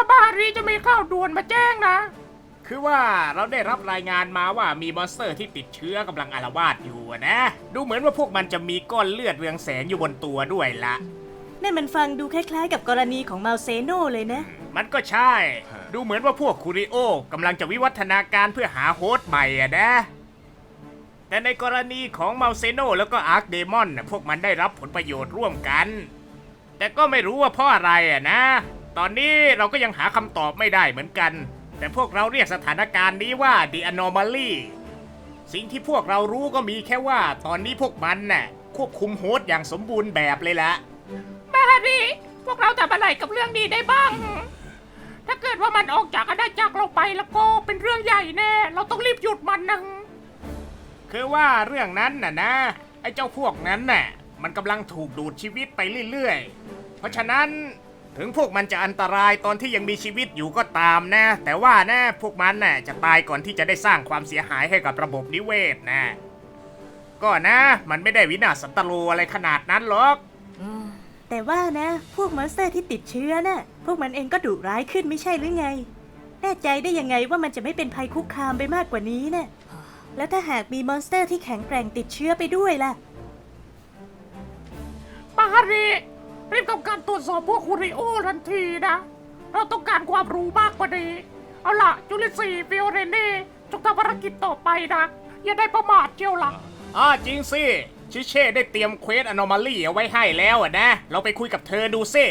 ว่าบารีจะมีข่าวด่วนมาแจ้งนะ คือว่าเราได้รับรายงานมาว่ามีมอนสเตอร์ที่ติดเชื้อกำลังอาละวาดอยู่อะนะ ดูเหมือนว่าพวกมันจะมีก้อนเลือดเรืองแสงอยู่บนตัวด้วยละนั่นมันฟังดูคล้ายๆ กับกรณีของมาเซโนเลยนะ มันก็ใช่ ดูเหมือนว่าพวกคูริโอกำลังจะวิวัฒนาการเพื่อหาโฮสต์ใหม่อะนะ แต่ในกรณีของเมาเซโนแล้วก็อาร์คเดมอนน่ะพวกมันได้รับผลประโยชน์ร่วมกัน แต่ก็ไม่รู้ว่าเพราะอะไรอะนะ ตอนนี้เราก็ยังหาคำตอบไม่ได้เหมือนกัน แต่พวกเราเรียกสถานการณ์นี้ว่า The Anomaly สิ่งที่พวกเรารู้ก็มีแค่ว่า ตอนนี้พวกมันน่ะควบคุมโฮสต์อย่างสมบูรณ์แบบเลยละบารีพวกเราทำอะไรกับเรื่องนี้ได้บ้าง ถ้าเกิดว่ามันออกจากอาณาจักรเราไปแล้วก็เป็นเรื่องใหญ่แน่ เราต้องรีบหยุดมันนะคือว่าเรื่องนั้นน่ะนะ ไอ้เจ้าพวกนั้นน่ะ มันกำลังถูกดูดชีวิตไปเรื่อยๆ เพราะฉะนั้น ถึงพวกมันจะอันตรายตอนที่ยังมีชีวิตอยู่ก็ตามนะ แต่ว่านะพวกมันน่ะจะตายก่อนที่จะได้สร้างความเสียหายให้กับระบบนิเวศนะ ก็นะ มันไม่ได้วินาศสันตโลอะไรขนาดนั้นหรอก แต่ว่านะ พวกมอนสเตอร์ที่ติดเชื้อน่ะ พวกมันเองก็ดุร้ายขึ้นไม่ใช่หรือไง แน่ใจได้ยังไงว่ามันจะไม่เป็นภัยคุกคามไปมากกว่านี้น่ะ แล้วถ้าหากมีมอนสเตอร์ที่แข็งแกร่งติดเชื้อไปด้วยล่ะบารี จสอบพวกคูริโอทันทีนะ เราต้องการความรู้มากกว่านี้ เอาล่ะจูลิซีฟิโอเรน่จงทำภารกิจต่อไปนะ อย่าได้ประมาทเจียวหลังอ๋อจริงสิ ชิเช่ได้เตรียมเควสอนอมาลี่เอาไว้ให้แล้วอะนะ เราไปคุยกับเธอดูสิ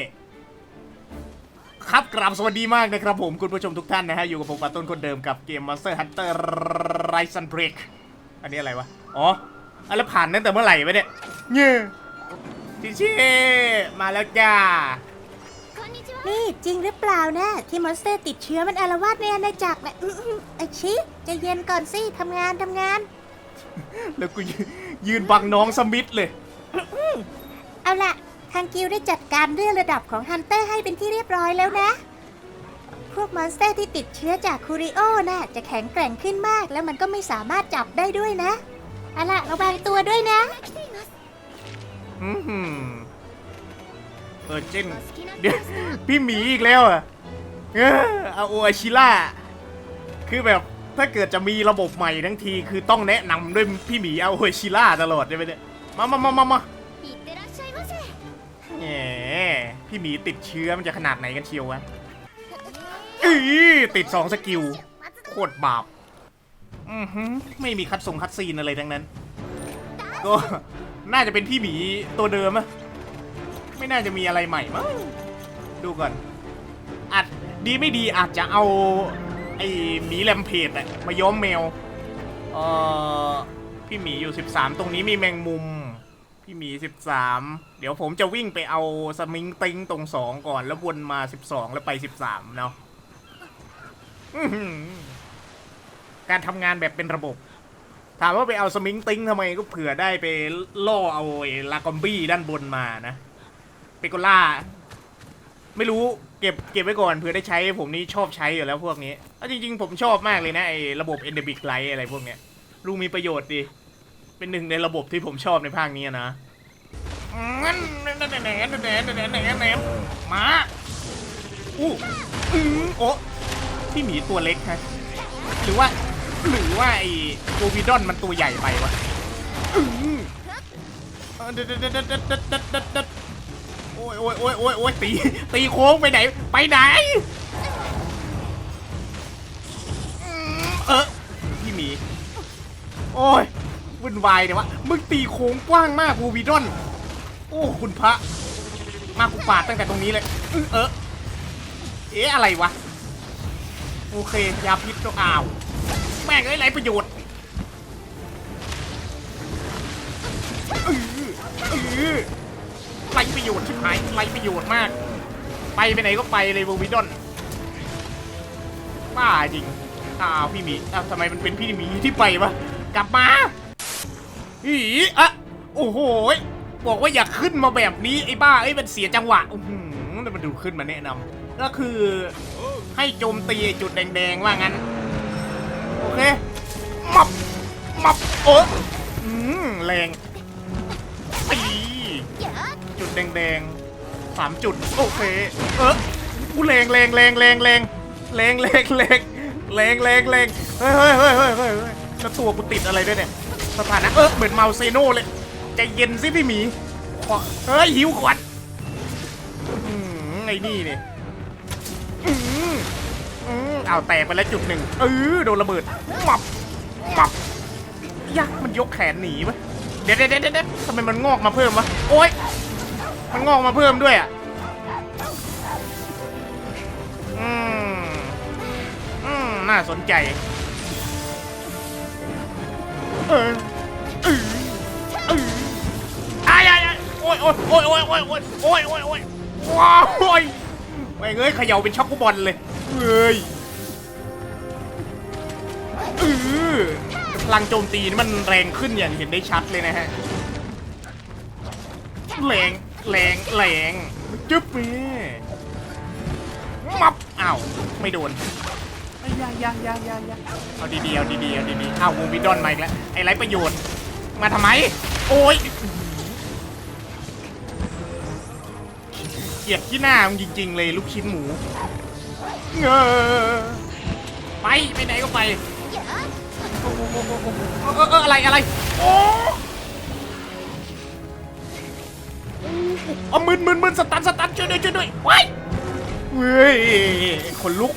ครับกราบสวัสดีมากนะครับผมคุณผู้ชมทุกท่านนะฮะ อยู่กับผมปาต้นคนเดิมกับเกม Monster Hunter Rise and Break อันนี้อะไรวะ อ๋ออะแล้ผ่านตั้งแต่เมื่อไหร่วะเนี่ยเงี้ย ชิเช่มาแล้วจ้า นี่จริงหรือเปล่านะ ที่มอนสเตอร์ติดเชื้อมันอาละวาดในอาณาจักรนะอื้อหือไอชิใจะเย็นก่อนสิทำงานทำงาน แล้วกูยืนยืนบังน้องสมิธเลย เอาละทางกิลด์ได้จัดการเรื่องระดับของฮันเตอร์ให้เป็นที่เรียบร้อยแล้วนะ พวกมอนสเตอร์ที่ติดเชื้อจากคูริโอน่ะจะแข็งแกร่งขึ้นมากแล้วมันก็ไม่สามารถจับได้ด้วยนะ เอาละระวังตัวด้วยนะ อือหือเออเจนเดี๋ยวพี่หมีอีกแล้วเหรอะเออเอาโออาชิล่า คือแบบถ้าเกิดจะมีระบบใหม่ทั้งทีคือต้องแนะนำด้วยพี่หมีเอาโออาชิล่าตลอดใช่ไหมเนี่ย มามามามามาแหมพี่หมีติดเชื้อมันจะขนาดไหนกันเชียววะอือติดสองสกิล โคตรบาป อือหือไม่มีคัดทรงคัดซีนอะไรทั้งนั้น ก็ น่าจะเป็นพี่หมีตัวเดิมอะไม่น่าจะมีอะไรใหม่มั้งดูก่อนอาจดีไม่ดีอาจจะเอาไอ้หมีแลมเพจอะมาย้อมแมวเออพี่หมีอยู่ 13 ตรงนี้มีแมงมุม พี่หมี 13 เดี๋ยวผมจะวิ่งไปเอาสมิงติงตรง 2 ก่อนแล้ววนมา 12 แล้วไป 13 เนาะอื้อหือการทำงานแบบเป็นระบบ ถามว่าไปเอาสมิงติ้งทำไมก็เผื่อได้ไปล่อเอาลากอมบี้ด้านบนมานะเปโกล่า ไม่รู้เก็บเก็บไว้ก่อนเผื่อได้ใช้ผมนี่ชอบใช้อยู่แล้วพวกนี้เอจริง ๆ ผมชอบมากเลยนะไอ้ระบบเอนเดบิกไลท์อะไรพวกเนี้ยรู้มีประโยชน์ดีเป็นหนึ่งในระบบที่ผมชอบในภาคนี้นะงั้นแหนแหนแหนแหนแหนมาอู้อือโอ้ที่หมีตัวเล็กฮะหรือว่า หรือว่าไอ้กูบิดอนมันตัวใหญ่ไปวะอื้อเด็ดเด็ดเด็ดเด็ดเด็ดเด็ดโอ้ยโอ้ยโอ้ยโอ้ยโอ้ยตีตีโค้งไปไหน ไปไหนเออพี่หมี โอ้ยวุ่นวายเนี่ยวะมึงตีโค้งกว้างมากบูวีดอน โอ้คุณพระ มากูปาดตั้งแต่ตรงนี้เลยอ้อเออเอ๊ะอะไรวะ โอเค ยาพิษตัวอ้าว แม่งเอ้ยไรประโยชน์ไรประโยชน์ชิบหายไรประโยชน์มาก ไปไปไหนก็ไปเลยโววิดอนบ้าจริงอ้าวพี่มีอ้าวทำไมมันเป็นพี่มีที่ไปวะกลับมาอีอะโอ้โหบอกว่าอย่าขึ้นมาแบบนี้ไอ้บ้าไอ้มันเสียจังหวะอื้อหือแล้วมันดูขึ้นมาแนะนำก็คือให้โจมตีจุดแดงๆว่างั้น เคมับมับโอ้อืมแรงตีจุดแดงๆสามจุดโอเคเออกูแรงแรงแรงแรงแรงแรงแรงแรงแรงแรงแรงเฮ้ยเฮ้ยเฮ้ยเฮ้ยเฮ้ยเฮ้ยแล้วตัวกูติดอะไรด้วยเนี่ยสถานะเออเหมือนเมาเซโน่เลยใจเย็นสิพี่หมีขอเฮ้ยหิวก่อนอื้อหือไอ้นี่เนี่ย อื้อเอาแตกไปแล้วจุดหนึ่งเออโดนระเบิดมับมับยักมันยกแขนหนีวะเดี๋ยวเดี๋ยวเดี๋ยวเดี๋ยวทำไมมันงอกมาเพิ่มวะโอ๊ยมันงอกมาเพิ่มด้วยอะอืมอืมน่าสนใจเออเออเอออายายโอ้ยโอ้ยโอ้ยโอ้ยโอ้ยโอ้ยโอ้ยโอ้ยโอ้ยว้าวโอ้ยแม่เอ้ยเขย่าเป็นช็อกโกบอลเลยเฮ้ย เออพลังโจมตีนี่มันแรงขึ้นอย่างเห็นได้ชัดเลยนะฮะ แรง แรง แรง จึ๊บนี่มับอ้าว ไม่โดนไอ้ยายายายายาเอาดีๆเอาดีๆเอาดีๆอ้าววงวิดดอนมาอีกแล้ว ไอ้ไรประโยชน์ มาทำไม โอ้ยเกลียดที่หน้ามึงจริง ๆ เลยลูกชิ้นหมู เงอไป ไปไหนก็ไป โอ้โหโอ้โหโอ้โหเออเอออะไรอะไรโอ้เอามึนมึนมึนสตันสตันช่วยด้วยช่วยด้วยไว้ายเฮ้ยคนลุก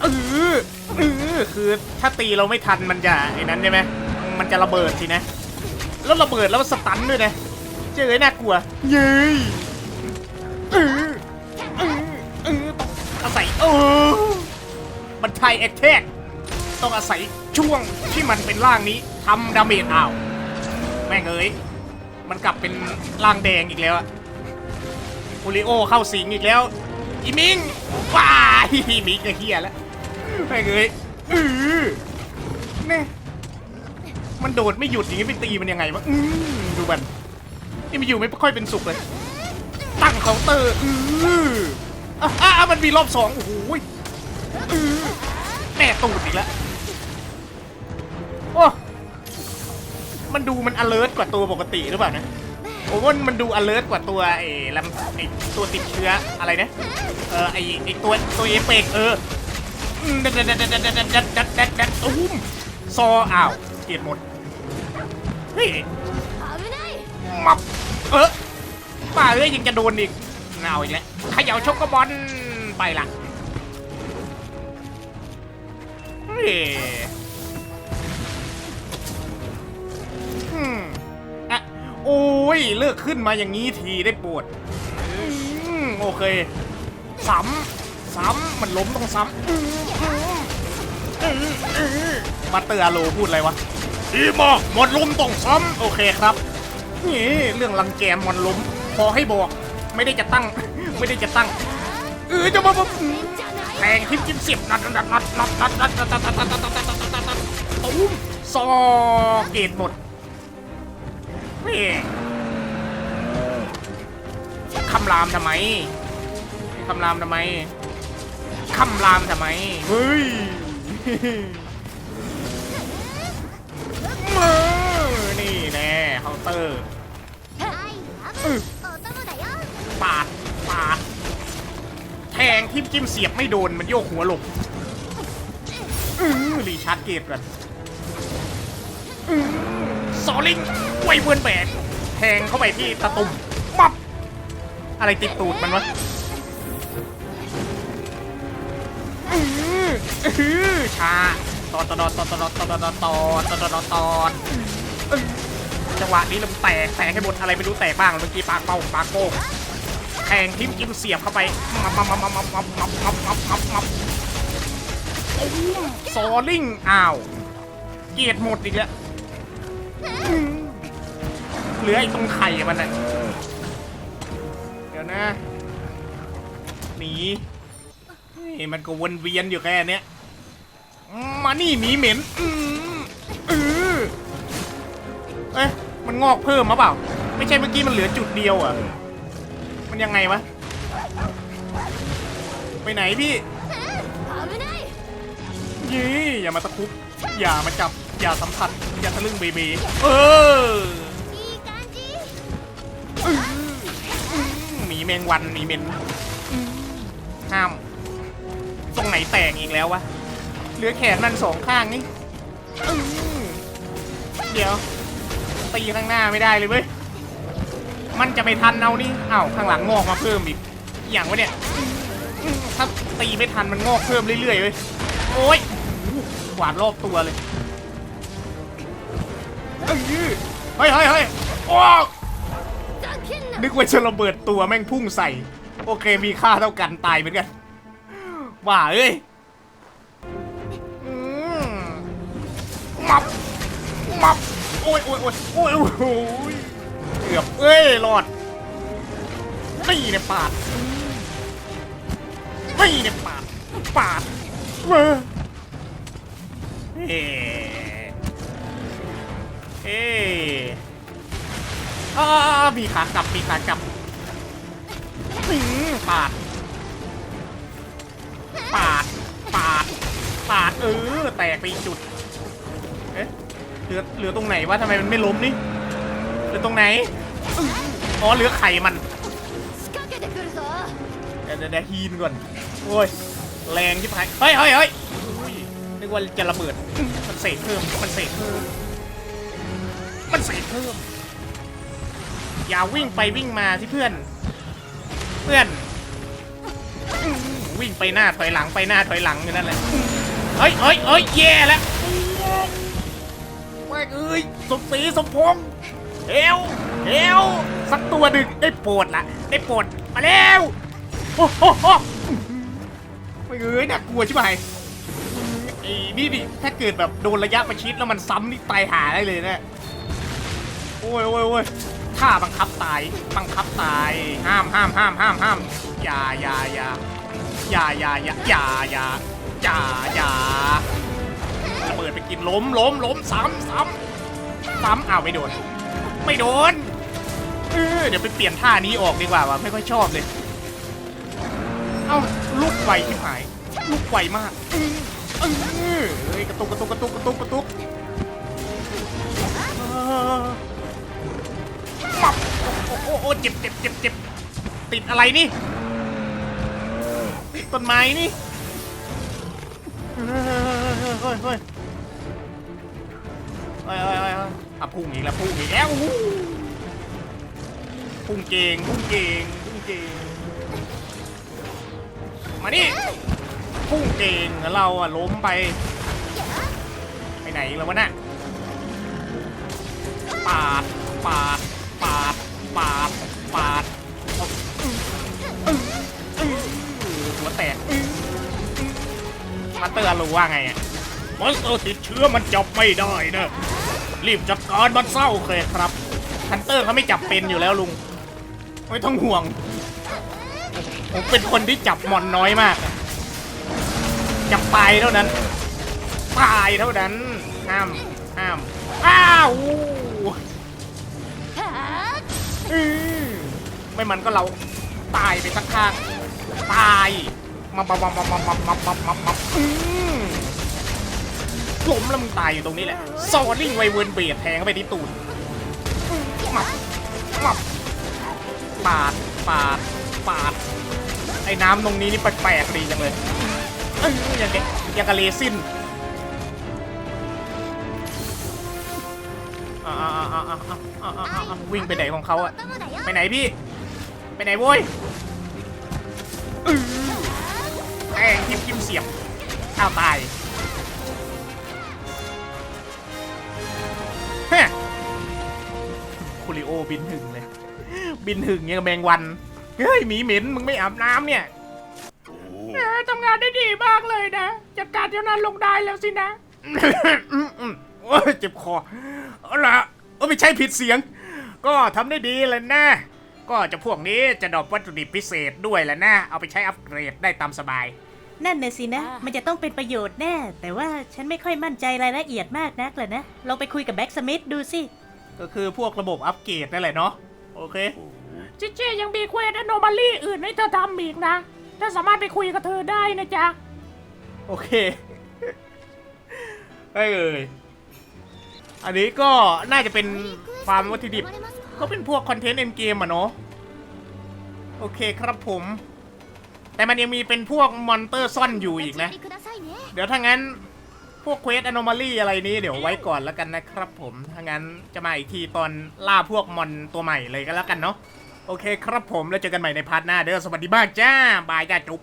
เออเออคือถ้าตีเราไม่ทันมันจะไอ้นั้นใช่ไหมมันจะระเบิดสินะ แล้วระเบิดแล้วสตันด้วยนะเจอไอ้น่ากลัว เย้เออเออเออต้องอาศัยเออมันไทยแอคแทก ต้องอาศัยช่วงที่มันเป็นร่างนี้ทำดาเมจอ้าว แม่งเอ้ย มันกลับเป็นร่างแดงอีกแล้วอะโอริโอเข้าสิงอีกแล้ว อีมิงว้ายมิงก็เฮียแล้วไม่งเอ้ยอือแน่มันโดดไม่หยุดอย่างนี้ไปตีมันยังไงวะอืมดูมันนี่มันอยู่ไม่ค่อยเป็นสุขเลย ตั้งเคาน์เตอร์อืออะมันมีรอบสองโอ้โหอือแม่ตูดอีกแล้ว มันดูมัน alert กว่าตัวปกติหรือเปล่านะผมว่ามันดู alert กว่าตัวไอ้ลำไอ้ตัวติดเชื้ออะไรนะเออไอ้ไอ้ตัวตัวเอฟเฟกเออดัดดัดดัดดัดดัดดัดดัดดัดดัดตุ้มซออ้าวเกียดหมดเฮ้ยมับเออป้าเอ้ยยังจะโดนอีกเอาอีกแล้วขย่าชกกระบอลไปละเฮ้ย โอ้ยเลิกขึ้นมาอย่างนี้ทีได้ปวดอืมโอเค ซ้ำ ซ้ำ มันล้มต้องซ้ำอืมอืมอืมอืมมาเตอร์อาโลพูดอะไรวะดีมากหมดล้มต้องซ้ำ โอเคครับ นี่เรื่องรังแกมมันล้ม พอให้บอก ไม่ได้จะตั้ง ไม่ได้จะตั้ง เออจะมาแทงทิมจิ้มเสียบนัดนัดนัดนัดนัดนัดนัดนัดนัดนัดนัดนัดนัดนัดนัดนัดตุ้มซอเกตหมดนี่ คำรามทำไมคำรามทำไมคำรามทำไมเฮ้ยมือนี่แน่เคาน์เตอร์ปาดปาดแทงทิมจิ้มเสียบไม่โดนมันโยกหัวหลบอื้อรีชาร์จเกตกันซอ ลิงไวเพื่อนแบกแทงเข้าไปที่ตะตุ่มมับอะไรติดตูดมันวะชาตอนตอนตอนตอนตอนตอนตอนตอนตอนตอนตอนจังหวะนี้ลมแตกแตกให้หมดอะไรไม่รู้แตกบ้างเมื่อกี้ปากเป้าปากโป้งแทงทิมจิ้มเสียบเข้าไปมับมับมับมับมับมับมับมับมับมับซอลิงอ้าว เกียดหมดอีกแล้ว เหลือไอ้ตรงไข่มันน่ะเดี๋ยวนะหนีนี่มันก็วนเวียนอยู่แค่เนี้ยมานี่หมีเหม็นอืมอือเอ๊ะมันงอกเพิ่มมาเปล่า ไม่ใช่เมื่อกี้มันเหลือจุดเดียวอะมันยังไงวะ ไปไหนพี่ยี่อย่ามาตะคุบอย่ามาจับ อย่าสัมผัส อย่าทะลึ่งเบบีเออหมีแมงวันหมีเหม็นอืมห้าม ตรงไหนแตกอีกแล้ววะ เหลือแขนมันสองข้างนี่อื้อเดี๋ยว ตีข้างหน้าไม่ได้เลยเว้ย มันจะไปทันเอานี่อ้าวข้างหลังงอกมาเพิ่มอีกอหย่างวะเนี่ยอื้อถ้าตีไม่ทันมันงอกเพิ่มเรื่อยๆเว้ย โอ้ยกวาดรอบตัวเลย เอ้ยเฮ้ยเฮ้ยเฮ้ยโอ้นึกว่าจะระเบิดตัวแม่งพุ่งใส่ โอเคมีค่าเท่ากันตายเหมือนกันว่าเอ้ยมับมับโอ้ยโอ้ยโอ้ยโอ้ยโอ้ยเกือบเอ้ยรอดนี่เนี่ยปาดนี่เนี่ยปาดปาดเฮ้ เอ๊อมีขากลับมีขากลับหึงปาด ปาด ปาด ปาด เออ แตกไปอีกจุด เอ๊ะ เหลือ เหลือตรงไหนวะทำไมมันไม่ล้มนี่ เหลือตรงไหน อ๋อ เหลือไข่มันเดี๋ยวเดี๋ยวฮีนก่อน โอ้ย แรงที่พายเฮ้ยเฮ้ยเฮ้ยนึกว่าจะระเบิด มันเสกเพิ่ม มันเสกเพิ่ม มันเสกเพิ่ม อย่าวิ่งไปวิ่งมาที่เพื่อน เพื่อน วิ่งไปหน้าถอยหลังไปหน้าถอยหลังอยู่นั่นแหละเฮ้ยเฮ้ยเฮ้ยแย่แล้วแม่เอ้ยสมศรีสมพงษ์เอวเอวสักตัวหนึ่งได้โปรดละได้โปรดมาแล้วโอ้โหไม่เอ้ยน่ากลัวใช่ไหมไอ้นี่ดิถ้าเกิดแบบโดนระยะประชิดแล้วมันซ้ำนี่ตายหาได้เลยนะ โอ้ยโอ้ยโอ้ยถ้าบังคับตาย บังคับตาย ห้ามห้ามห้ามห้ามห้ามอย่าอย่าอย่าอย่าอย่าอย่าอย่าอย่าอย่าอย่าระเบิดไปกินล้มล้มล้มซ้ำซ้ำซ้ำอ้าวไม่โดน ไม่โดน เออเดี๋ยวไปเปลี่ยนท่านี้ออกดีกว่าว่ะไม่ค่อยชอบเลย เอ้าลูกไวที่หาย ลูกไวมากเออเออเฮ้ยกระตุกกระตุกกระตุกกระตุกกระตุกอ อ้โอ้เจ็บเจ็บเจ็บเจ็บติดอะไรนี่ติดต้นไม้นี่เฮ้ยเฮ้ยเฮ้ยเฮ้ยเฮ้ยอะพุ่งอีกแล้วพุ่งอีกแล้วพุ่งเก่งพุ่งเก่งพุ่งเก่งมานี่พุ่งเก่งเราอะล้มไป ไปไหนแล้ววะน่ะปาดปาด ปาด ปาดหัวแตกมาเตอร์รู้ว่าไงอะมอนสเตอร์ติดเชื้อมันจับไม่ได้นะรีบจัดการมันเศร้าเคยครับฮันเตอร์เขาไม่จับเป็นอยู่แล้วลุง ไม่ต้องห่วง ผมเป็นคนที่จับมอนน้อยมาก จับตายเท่านั้น ตายเท่านั้น ห้าม ห้าม อ้าว อือไม่มันก็เราตายไปสักข้างตายมามามามามามามามามามาอื้อล้มแล้วมึงตายอยู่ตรงนี้แหละซอริ่งไวเวิร์นเบียดแทงเข้าไปที่ตูดมับมับปาดปาดปาดไอ้น้ำตรงนี้นี่แปลกๆดีจังเลยเอ้ยอย่างเงี้ยอย่างกับเลซิน วิ่งไปไหนของเขาอะไปไหนพี่ ไปไหนโว้ยแองคิมคิมเสียบอ้าวตายฮคูริโอบินหึงเลย บินหึงเงี้ยแมงวัน เฮ้ยหมีเหม็นมึงไม่อาบน้ำเนี่ยทำงานได้ดีมากเลยนะ จัดการเท่านั้นลงได้แล้วสินะเจ็บคอเอาละ ออไม่ใช่ผิดเสียง ก็ทำได้ดีเลยนะ ก็จะพวกนี้จะดรอปวัตถุดิบพิเศษด้วยแหละนะ เอาไปใช้อัปเกรดได้ตามสบาย นั่นน่ะสินะ มันจะต้องเป็นประโยชน์แน่ แต่ว่าฉันไม่ค่อยมั่นใจรายละเอียดมากนักเลยนะ ลองไปคุยกับแบ็กสมิธดูสิ ก็คือพวกระบบอัปเกรดนั่นแหละเนาะ โอเค จิเจยังมีเควสอโนมาลี่อื่นให้เธอทำอีกนะเธอสามารถไปคุยกับเธอได้นะจ๊ะ โอเค ได้เลย อันนี้ก็น่าจะเป็นความวัตถุดิบ ก็เป็นพวกคอนเทนต์เอ็นเกมอะเนาะโอเคครับผม แต่มันยังมีเป็นพวกมอนเตอร์ซ่อนอยู่อีกนะ เดี๋ยวถ้างั้นพวกเควสอะโนมาลี่อะไรนี้เดี๋ยวไว้ก่อนแล้วกันนะครับผมถ้างั้นจะมาอีกทีตอนล่าพวกมอนตัวใหม่เลยก็แล้วกันเนาะโอเคครับผมแล้วเจอกันใหม่ในพาร์ทหน้าเด้อสวัสดีมากจ้าบายจ้าจุ๊บ